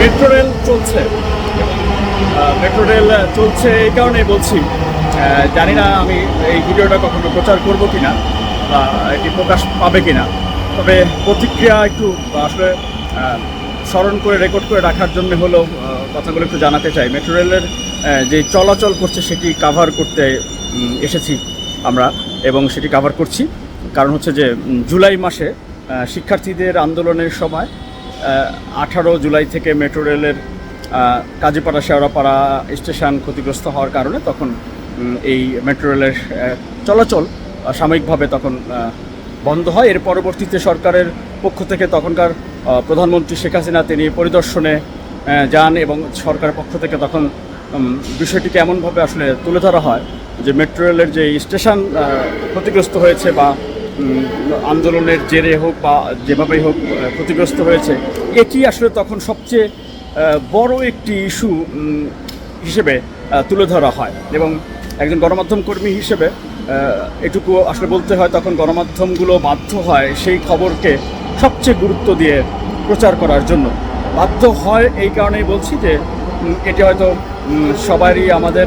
Metro rail চলছে। Metro rail চলছে এই কারণেই বলছি। জানি না আমি এই ভিডিওটা কখনো প্রচার করব কি না বা এটি প্রকাশ পাবে কি না তবে প্রতিক্রিয়া একটু আসলে স্মরণ করে, রেকর্ড করে রাখার জন্য হলেও কথাগুলো একটু জানাতে চাই। মেট্রো রেলের যে চলাচল করছে সেটি কাভার করতে এসেছি আমরা এবং সেটি কাভার করছি। কারণ হচ্ছে যে জুলাই মাসে শিক্ষার্থীদের আন্দোলনের সময় আঠারো জুলাই থেকে মেট্রো রেলের কাজীপাড়া, শেওড়াপাড়া স্টেশন ক্ষতিগ্রস্ত হওয়ার কারণে তখন এই মেট্রো রেলের চলাচল সাময়িকভাবে তখন বন্ধ হয়। এর পরবর্তীতে সরকারের পক্ষ থেকে তখনকার প্রধানমন্ত্রী শেখ হাসিনা তিনি পরিদর্শনে যান এবং সরকারের পক্ষ থেকে তখন বিষয়টিকে এমনভাবে আসলে তুলে ধরা হয় যে মেট্রো রেলের যে স্টেশন ক্ষতিগ্রস্ত হয়েছে বা আন্দোলনের জেরে হোক বা যেভাবেই হোক ক্ষতিগ্রস্ত হয়েছে, এটি আসলে তখন সবচেয়ে বড় একটি ইস্যু হিসেবে তুলে ধরা হয়। এবং একজন গণমাধ্যম কর্মী হিসেবে এটুকু আসলে বলতে হয়, তখন গণমাধ্যমগুলো বাধ্য হয় সেই খবরকে সবচেয়ে গুরুত্ব দিয়ে প্রচার করার জন্য। বাধ্য হয় এই কারণেই বলছি যে এটি হয়তো সবারই আমাদের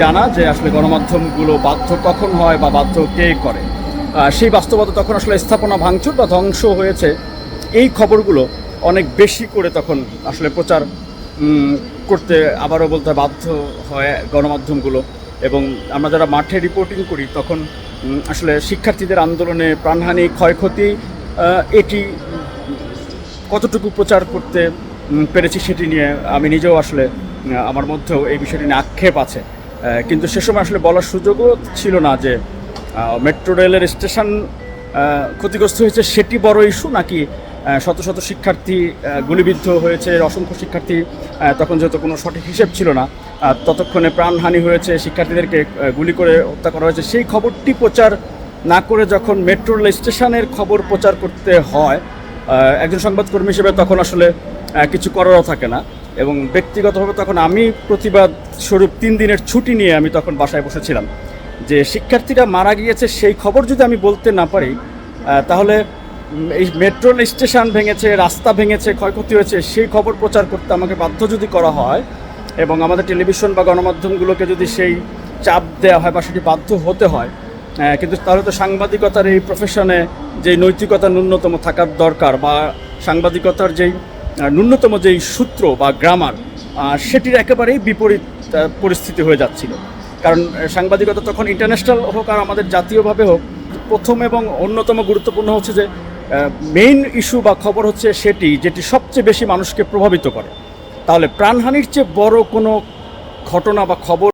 জানা যে আসলে গণমাধ্যমগুলো বাধ্য কখন হয় বা বাধ্য কে করে। সেই বাস্তবতা তখন আসলে স্থাপনা ভাঙচুর বা ধ্বংস হয়েছে। এই খবরগুলো অনেক বেশি করে তখন আসলে প্রচার করতে আবারও বলতে বাধ্য হয় গণমাধ্যমগুলো। এবং আমরা যারা মাঠে রিপোর্টিং করি, তখন আসলে শিক্ষার্থীদের আন্দোলনে প্রাণহানি, ক্ষয়ক্ষতি এটি কতটুকু প্রচার করতে পেরেছি সেটি নিয়ে আমি নিজেও আসলে আমার মধ্যেও এই বিষয়টি নিয়ে আক্ষেপ আছে। কিন্তু সে সময় আসলে বলার সুযোগও ছিল না যে মেট্রো রেলের স্টেশন ক্ষতিগ্রস্ত হয়েছে সেটি বড় ইস্যু, নাকি শত শত শিক্ষার্থী গুলিবিদ্ধ হয়েছে অসংখ্য শিক্ষার্থী তখন যেহেতু কোনো সঠিক হিসেব ছিল না ততক্ষণে প্রাণহানি হয়েছে, শিক্ষার্থীদেরকে গুলি করে হত্যা করা হয়েছে। সেই খবরটি প্রচার না করে যখন মেট্রো রেল স্টেশনের খবর প্রচার করতে হয় একজন সংবাদকর্মী হিসেবে তখন আসলে কিছু করারও থাকে না। এবং ব্যক্তিগতভাবে তখন আমি প্রতিবাদ স্বরূপ তিন দিনের ছুটি নিয়ে আমি তখন বাসায় বসেছিলাম। যে শিক্ষার্থীরা মারা গিয়েছে সেই খবর যদি আমি বলতে না পারি তাহলে এই মেট্রো স্টেশন ভেঙেছে, রাস্তা ভেঙেছে, ক্ষয়ক্ষতি হয়েছে, সেই খবর প্রচার করতে আমাকে বাধ্য যদি করা হয় এবং আমাদের টেলিভিশন বা গণমাধ্যমগুলোকে যদি সেই চাপ দেওয়া হয় বা সেটি বাধ্য হতে হয় কিন্তু তাহলে তো সাংবাদিকতার এই প্রফেশনে যে নৈতিকতা ন্যূনতম থাকার দরকার বা সাংবাদিকতার যেই ন্যূনতম যেই সূত্র বা গ্রামার সেটির একেবারেই বিপরীত পরিস্থিতি হয়ে যাচ্ছিল। কারণ সাংবাদিকতা তখন ইন্টারন্যাশনাল হোক আর আমাদের জাতীয়ভাবে হোক, প্রথম এবং অন্যতম গুরুত্বপূর্ণ হচ্ছে যে মেইন ইস্যু বা খবর হচ্ছে সেটি, যেটি সবচেয়ে বেশি মানুষকে প্রভাবিত করে। তাহলে প্রাণহানির চেয়ে বড় কোনো ঘটনা বা খবর